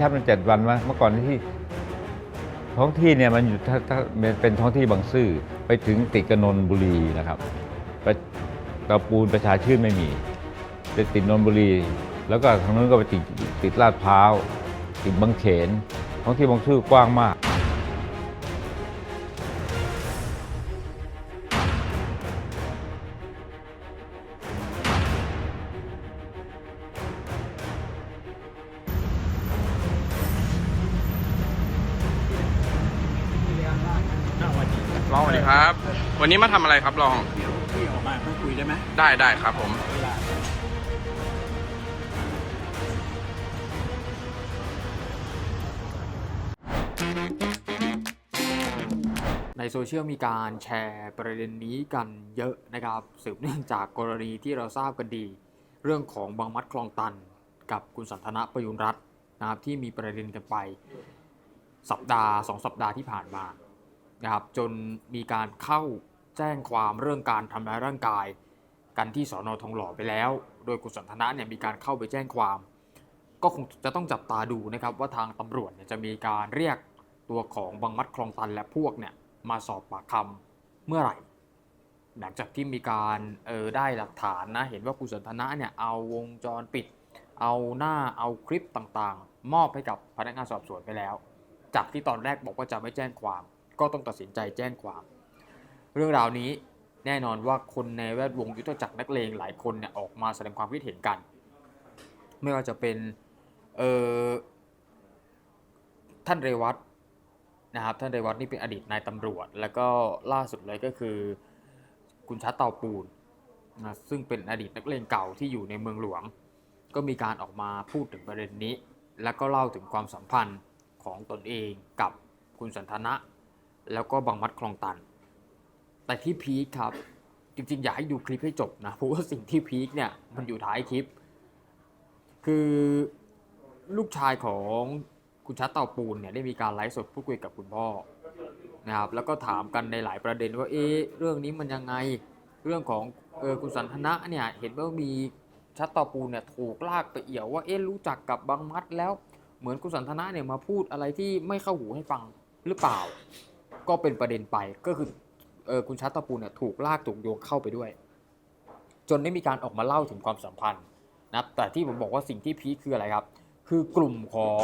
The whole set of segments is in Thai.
ชัดมันเจ็ดวันวะเมื่อก่อนที่ ท้องที่เนี่ยมันอยู่ถ้าถ้าเป็นท้องที่บางซื่อไปถึงติดกนนบุรีนะครับไปตะปูนประชาชื่นไม่มีไปติดนนบุรี แล้วก็ทางนู้นก็ไปติดติดลาดพร้าวติดบางเขนท้องที่บางซื่อกว้างมาก ครับ วันนี้มาทำอะไรครับรอง เดี๋ยวพี่ออกมาพูดคุยได้ไหมได้ได้ครับผม เวลาในโซเชียลมีการแชร์ประเด็นนี้กันเยอะนะครับสืบเนื่องจากกรณีที่เราทราบกันดี เรื่องของบางมัดคลองตัน กับคุณสันทนะประยุรรัตน์นะครับที่มีประเด็นกันไป สัปดาห์สองสัปดาห์ที่ผ่านมา นะครับจนมีการเข้าแจ้งความเรื่องการทำร้ายร่างกาย กันที่สอนอทองหล่อไปแล้ว โดยคุณสันทนะเนี่ยมีการเข้าไปแจ้งความ ก็คงจะต้องจับตาดูนะครับว่าทางตำรวจเนี่ยจะมีการเรียกตัวของบังมัดคลองตันและพวกเนี่ยมาสอบปากคำเมื่อไหร่ หลังจากที่มีการเออได้หลักฐานนะเห็นว่าคุณสันทนะเนี่ยเอาวงจรปิด เอาหน้าเอาคลิปต่างๆ มอบให้กับพนักงานสอบสวนไปแล้ว จากที่ตอนแรกบอกว่าจะไม่แจ้งความ ก็ต้องตัดสินใจแจ้งความ เรื่องราวนี้แน่นอนว่าคนในแวดวงยุทธจักรนักเลงหลายคนเนี่ยออกมาแสดงความคิดเห็นกัน ไม่ว่าจะเป็นเออท่านเรวัตนะครับท่านเรวัตนี่เป็นอดีตนายตำรวจ แล้วก็ล่าสุดเลยก็คือคุณชัดเตาปูนนะซึ่งเป็นอดีตนักเลงเก่าที่อยู่ในเมืองหลวง ก็มีการออกมาพูดถึงประเด็นนี้ แล้วก็เล่าถึงความสัมพันธ์ของตนเองกับคุณสันทนะ แล้วก็บังมัดคลองตัน แต่ที่พีคครับ จริงๆ อยากให้ดูคลิปให้จบนะเพราะว่าสิ่งที่พีคเนี่ยมันอยู่ท้ายคลิป คือลูกชายของคุณชัดเต่าปูนเนี่ยได้มีการไลฟ์สดพูดคุยกับคุณพ่อนะครับแล้วก็ถามกันในหลายประเด็นว่าเอ๊ะเรื่องนี้มันยังไงเรื่องของเออคุณสันทนะเนี่ยเห็นว่ามีชัดเต่าปูนเนี่ยถูกลากไปเอี่ยวว่าเอ๊ะรู้จักกับบังมัดแล้วเหมือนคุณสันทนะเนี่ยมาพูดอะไรที่ไม่เข้าหูให้ฟังหรือเปล่า ก็เป็นประเด็นไปก็คือเออคุณชัดต่าปูเนี่ยถูกลากถูกโยงเข้าไปด้วย จนได้มีการออกมาเล่าถึงความสัมพันธ์นะแต่ที่ผมบอกว่าสิ่งที่พีคคืออะไรครับ คือกลุ่มของ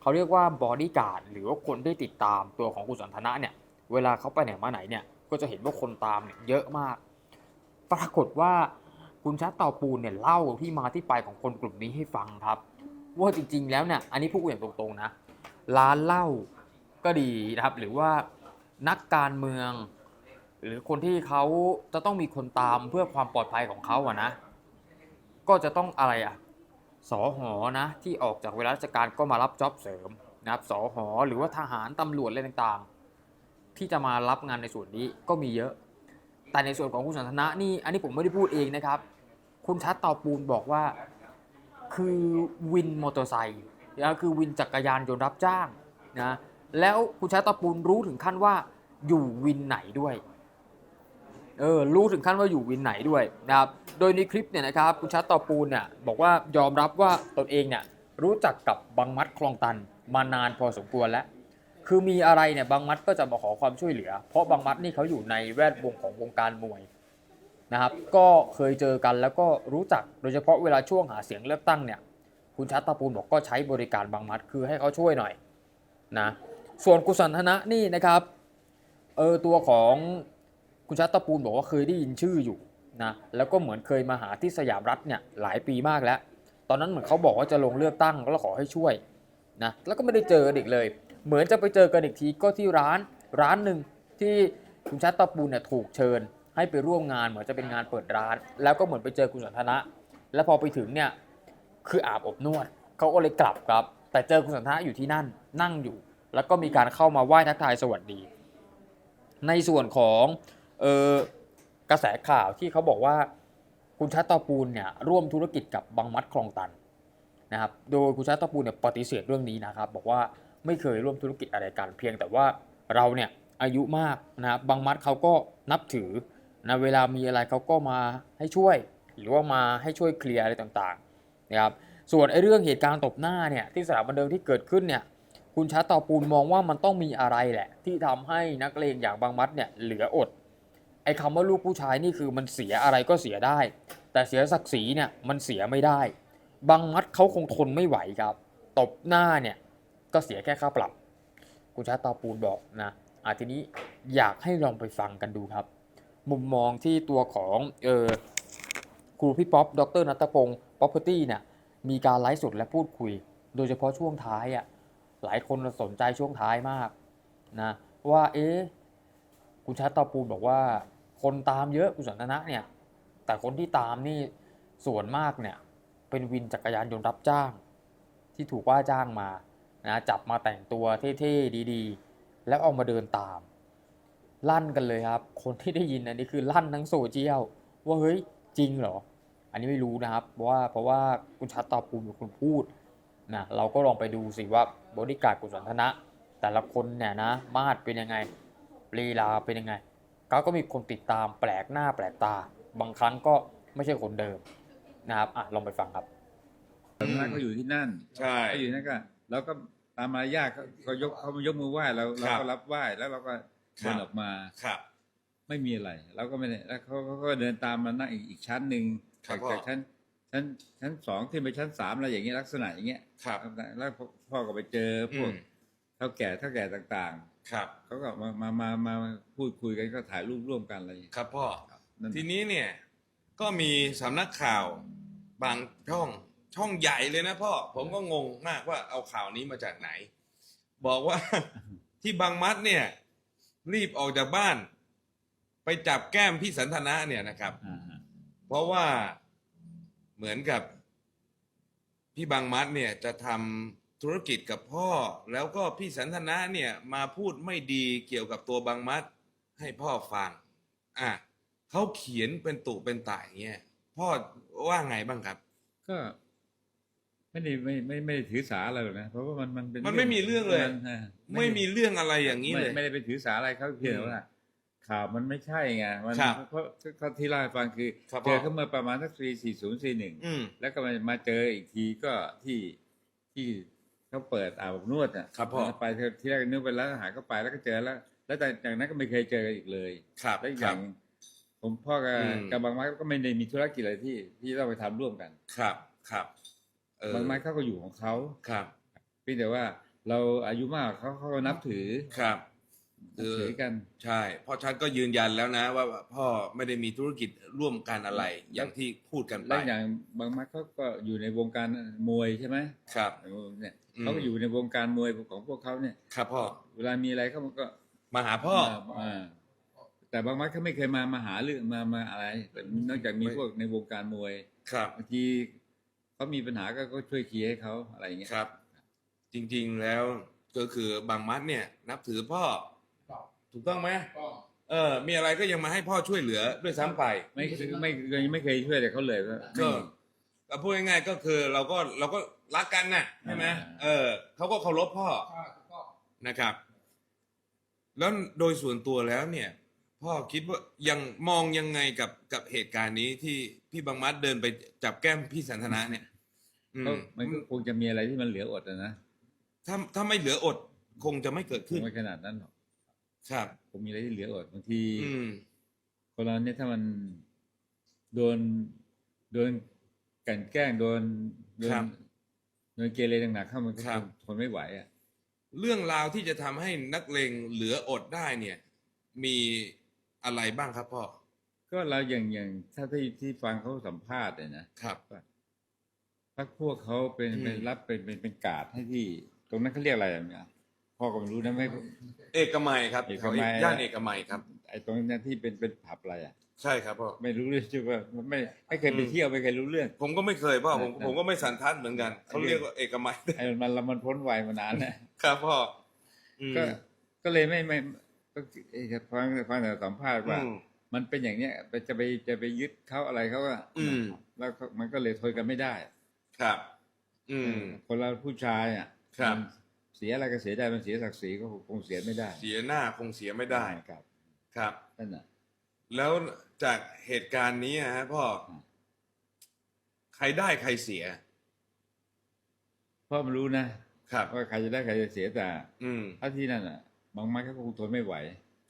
เขาเรียกว่าบอดี้การ์ดหรือว่าคนที่ติดตามตัวของคุณสันทนะเนี่ยเวลาเขาไปไหนมาไหนเนี่ยก็จะเห็นว่าคนตามเนี่ยเยอะมาก ปรากฏว่าคุณชัดเตาปูนเนี่ยเล่าที่มาที่ไปของคนกลุ่มนี้ให้ฟังครับ ว่าจริง ๆ แล้วเนี่ยอันนี้พูดอย่างตรงๆนะร้านเหล้าก็ดีนะครับ หรือว่า นักการเมือง หรือคนที่เขาจะต้องมีคนตามเพื่อความปลอดภัยของเขาอะนะ ก็จะต้องอะไรอะสอหอนะที่ออกจากเวลาราชการก็มารับจ็อบเสริมนะครับสอหอหรือว่าทหารตำรวจอะไรต่างๆ ที่จะมารับงานในส่วนนี้ก็มีเยอะ แต่ในส่วนของคุณสันทนะนี่อันนี้ผมไม่ได้พูดเองนะครับ คุณชัดเตาปูนบอกว่าคือวินมอเตอร์ไซค์นะคือวินจักรยานยนต์รับจ้างนะแล้วคุณชัดเตาปูนรู้ถึงขั้นว่า อยู่วินไหนด้วยเออรู้ถึงขั้นว่าอยู่วินไหนด้วยนะครับโดยในคลิปเนี่ยนะครับคุณชัดต่อปูนเนี่ยบอกว่ายอมรับว่าตนเองเนี่ยรู้จักกับบังมัดคลองตันมานานพอสมควรแล้ว คือมีอะไรเนี่ยบังมัดก็จะมาขอความช่วยเหลือ เพราะบังมัดนี่เขาอยู่ในแวดวงของวงการมวยนะครับก็เคยเจอกันแล้วก็รู้จักโดยเฉพาะเวลาช่วงหาเสียงเลือกตั้งเนี่ยคุณชัดตะปูนบอกก็ใช้บริการบังมัดคือให้เขาช่วยหน่อยนะส่วนกุสันทนะนี่นะครับ เออตัวของคุณชัดตะปูนบอกว่าเคยได้ยินชื่ออยู่นะแล้วก็เหมือนเคยมาหาที่สยามรัฐเนี่ยหลายปีมากแล้ว ตอนนั้นเหมือนเขาบอกว่าจะลงเลือกตั้งแล้วขอให้ช่วยนะแล้วก็ไม่ได้เจอกันอีกเลย เหมือนจะไปเจอกันอีกทีก็ที่ร้านร้านหนึ่งที่คุณชัดตะปูนเนี่ยถูกเชิญ ให้ไปร่วมงานเหมือนจะเป็นงานเปิดร้าน แล้วก็เหมือนไปเจอคุณสันทนะ แล้วพอไปถึงเนี่ยคืออาบอบนวดเขาก็เลยกลับครับ แต่เจอคุณสันทนะอยู่ที่นั่นนั่งอยู่ แล้วก็มีการเข้ามาไหว้ทักทายสวัสดี ในส่วนของเออกระแสข่าวที่เขาบอกว่าคุณชัดตอปูนเนี่ยร่วมธุรกิจกับบังมัดคลองตันนะครับโดยคุณชัดตอปูนเนี่ยปฏิเสธเรื่องนี้นะครับบอกว่าไม่เคยร่วมธุรกิจอะไรกันเพียงแต่ว่าเราเนี่ยอายุมากนะครับบังมัดเขาก็นับถือนะเวลามีอะไรเขาก็มาให้ช่วย หรือว่ามาให้ช่วยเคลียร์อะไรต่างๆนะครับส่วนไอ้เรื่องเหตุการณ์ตบหน้าเนี่ยที่สถาบันเทิงที่เกิดขึ้นเนี่ย คุณชัดต่อปูนมองว่ามันต้องมีอะไรแหละ ที่ทำให้นักเลงอย่างบางมัดเนี่ยเหลืออด ไอ้คำว่าลูกผู้ชายนี่คือมันเสียอะไรก็เสียได้ แต่เสียศักดิ์ศรีเนี่ยมันเสียไม่ได้ บางมัดเขาคงทนไม่ไหวครับตบหน้าเนี่ยก็เสียแค่ค่าปรับ คุณชาตาปูนบอกนะอะทีนี้อยากให้ลองไปฟังกันดูครับ มุมมองที่ตัวของเออครูพี่ป๊อปดรนัตพงศ์ป๊อปเปอร์ตี้เนี่ยมีการไลฟ์สดและพูดคุย โดยเฉพาะช่วงท้ายอะ หลายคนสนใจช่วงท้ายมากนะว่าเอ๊ะคุณชาตาปูนบอกว่า คนตามเยอะคุณสันทนะเนี่ย แต่คนที่ตามนี่ส่วนมากเนี่ยเป็นวินจักรยานยนต์รับจ้าง ที่ถูกว่าจ้างมานะจับมาแต่งตัวเท่ๆดีๆ แล้วเอามาเดินตาม ลั่นกันเลยครับ คนที่ได้ยินอันนี้คือลั่นทั้งโซเชียลว่าเฮ้ยจริงเหรอ อันนี้ไม่รู้นะครับเพราะว่าเพราะว่าคุณชัดตอบปูมเป็นคนพูด นะเราก็ลองไปดูสิว่าบริการดกุศลธนะ แต่ละคนเนี่ยนะมาดเป็นยังไงลีลาเป็นยังไงเขาก็มีคนติดตามแปลกหน้าแปลกตา บางครั้งก็ไม่ใช่คนเดิมนะครับอะลองไปฟังครับสำนักก็อยู่ที่นั่นใช่ก็อยู่นั่นก็เราก็ตามมารยาทเขาเขายกเขามายกมือไหว้เราเราครับก็รับไหว้แล้วเราก็ครัเดิบนออกมาครับ ไม่มีอะไรเราก็ไม่ได้แล้วเขาเขาก็เดินตามมานั่งอีกอีกชั้นหนึ่งครับจากจากชั้น ชั้นชั้นสองขึ้นไปชั้นสามอะไรอย่างเงี้ยลักษณะอย่างเงี้ยครับ แล้วพ่อพ่อก็ไปเจอพอืวกมเท่าแก่เท่าแก่ต่างครับๆเขาก็มามามามามาพูดคุยกันก็ถ่ายรูปร่วมกันอะไรอย่างเงี้ยครับพ่อนั่นทีนี้เนี่ย ก็มีสำนักข่าวบางช่องช่องใหญ่เลยนะพ่อผมก็งงมากว่าเอาข่าวนี้มาจากไหน บอกว่าที่บางมัดเนี่ย รีบออกจากบ้าน ไปจับแก้มพี่สันทนะเนี่ยนะครับอ่าฮะเพราะว่า เหมือนกับพี่บางมัดเนี่ยจะทำธุรกิจกับพ่อ แล้วก็พี่สันทนะเนี่ยมาพูดไม่ดีเกี่ยวกับตัวบางมัด ให้พ่อฟังอะเขาเขียนเป็นตุเป็นตายเงี้ยพ่อว่าไงบ้างครับ ก็ไม่ได้ไม่ไม่ไม่ได้ถือสาอะไรหรอกนะเพราะว่ามันมันเป็นมันไม่มีเรื่องเลยมันอ่าไม่มีเรื่องอะไรอย่างนี้ไม่เลยไม่ได้ไปถือสาอะไรเขาเพียงแต่ว่า ข่าวมันไม่ใช่ไงมันครับเพราะเขาที่เล่าให้ฟังคือครับเจอเขาเมื่อประมาณสักปีสี่ศูนย์สี่หนึ่งอืม แล้วก็มามาเจออีกทีก็ที่ที่เขาเปิดอาบอบนวดอะครับพ่อ ไปที่แรกนึกไปแล้วหายก็ไปแล้วก็เจอแล้ว แล้วแต่จากนั้นก็ไม่เคยเจอกันอีกเลย ครับแล้วอีกคอรัย่าบ งผมพ่อกับอืม กับบางไม้ก็ไม่ได้มีธุรกิจอะไรที่ที่ต้องไปทำร่วมกัน ครับครับเออบางไม้เขาก็อยู่ของเขาครับเพียงแต่ว่าเราอายุมากเขาเขาก็นับถือ ครับ นับถือกัน ใช่ พ่อชัดก็ยืนยันแล้วนะ ว่าพ่อไม่ได้มีธุรกิจร่วมกันอะไร อย่างที่พูดกันไปแล้วอย่างบางมัดเขาก็อยู่ในวงการมวยใช่ไหมครับเนี่ยอืมเขาก็อยู่ในวงการมวยของพวกเขาเนี่ย ครับพ่อเวลามีอะไรเขาก็มาหาพ่อมาาแต่บางมัดเขาไม่เคยมามาหาเรื่องมามาอะไรแต่นอกจากมีไม่พวกในวงการมวย ครับบางทีเขามีปัญหาก็ก็ช่วยเคลียร์ให้เขาอะไรอย่างเงี้ยครับ จริง ๆแล้วก็คือบางมัดเนี่ย นับถือพ่อ ถูกต้องไหมเออ มีอะไรก็ยังมาให้พ่อช่วยเหลือด้วยซ้ำไปไม่ไม่ไม่ไม่เคยช่วยแต่เขาเลยว่าก็ก็พูดง่ายๆก็คือเราก็เราก็รักกันน่ะใช่ไหมเออเขาก็เคารพพ่อนะครับ แล้วโดยส่วนตัวแล้วเนี่ย พ่อคิดว่ายังมองยังไงกับกับเหตุการณ์นี้ที่พี่บางมัดเดินไปจับแก้มพี่สันทนาเนี่ยอืมก็มันก็คงจะมีอะไรที่มันเหลืออดอะนะถ้าถ้าไม่เหลืออดคงจะไม่เกิดคขึ้งนไม่ขนาดนั้นหรอก ครับคงมีอะไรที่เหลืออดบางทีอืม คนเราเนี่ยถ้ามันโดนโดนกลันแกล้งโดนโดนครับโดนเกเรหนักๆเข้ามันก็ครับ ทนไม่ไหวอะ เรื่องราวที่จะทำให้นักเลงเหลืออดได้เนี่ย มีอะไรบ้างครับพ่อก็เราอย่างอย่างถ้าที่ที่ฟังเขาสัมภาษณ์เนี่ยนะครับ พักพวกเขาเป็นอืม เป็นรับเป็นเป็นเป็นการ์ดให้ที่ ตรงนั้นเขาเรียกอะไรอะเนี่ย พ่อก็ไม่รู้นะไม่ เอกมัยครับเอกมัย ย่านเอกมัยครับ ไอ้ตรงนั้นที่เป็นเป็นผับอะไรอะ ใช่ครับพ่อ ไม่รู้เรื่องชื่อว่าไม่ไม่เคยไปอืมเที่ยวไม่เคยรู้เรื่อง ผมก็ไม่เคยพ่อผมนั่นผมก็ไม่สันทัดเหมือนกันเขาเรียกว่าเอกมัยไอ้มันมันมันพ้นวัยมานานแล้วครับพ่ออืมก็ก็เลยไม่ไม่ก็เอ่อฟังฟังแต่สัมภาษณ์ว่าอืมมันเป็นอย่างเนี้ยไปจะไปจะไปยึดเขาอะไรเขาก็อืม แล้วก็มันก็เลยทนกันไม่ได้ ครับ อืม คนเราผู้ชายอะครับมันเสียอะไรก็เสียได้มันเสียศักดิ์ศรีก็คงเสียไม่ได้เสียหน้าคงเสียไม่ได้ครับครับนั่นน่ะแล้วจากเหตุการณ์นี้นะฮะพ่ออืมใครได้ใครเสียราะมันรู้นะครับว่าใครจะได้ใครจะเสียแต่ อืมถ้าที่นั่นอะ บางมัดเขาคงทนไม่ไหว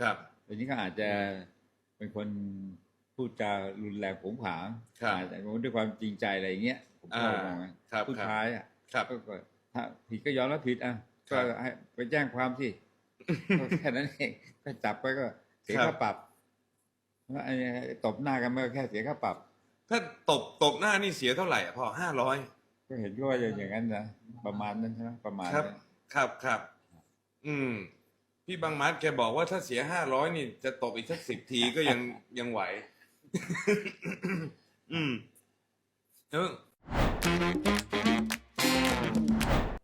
ครับแต่นี้ก็อาจจะเป็นคนพูดจารุนแรงผงผางครับอาจจะด้วยความจริงใจอะไรอย่างเงี้ยผมก็อ่ามองนะครับผู้ครับชายอะครับก็ก็ถ้าผิดก็ยอมรับผิดอะครั ก็บให้ไปแจ้งความสิก็แค่นั้นเองก็จับไปก็เสียครับค่าปรับแล้วไอ้ตบหน้ากันมันก็แค่เสียค่าปรับ ถ้าตบตบหน้านี่เสียเท่าไหร่อะพ่อห้าร้อยก็เห็นก็ว่าอย่างนั้นนะประมาณนั้นใช่ไหมประมาณครับนั้นครับครับ อืม พี่บางมัดแกบอกว่าถ้าเสียห้าร้อยนี่ จะตบอีกสักสิบทีก็ยังยังไหว อืมเออ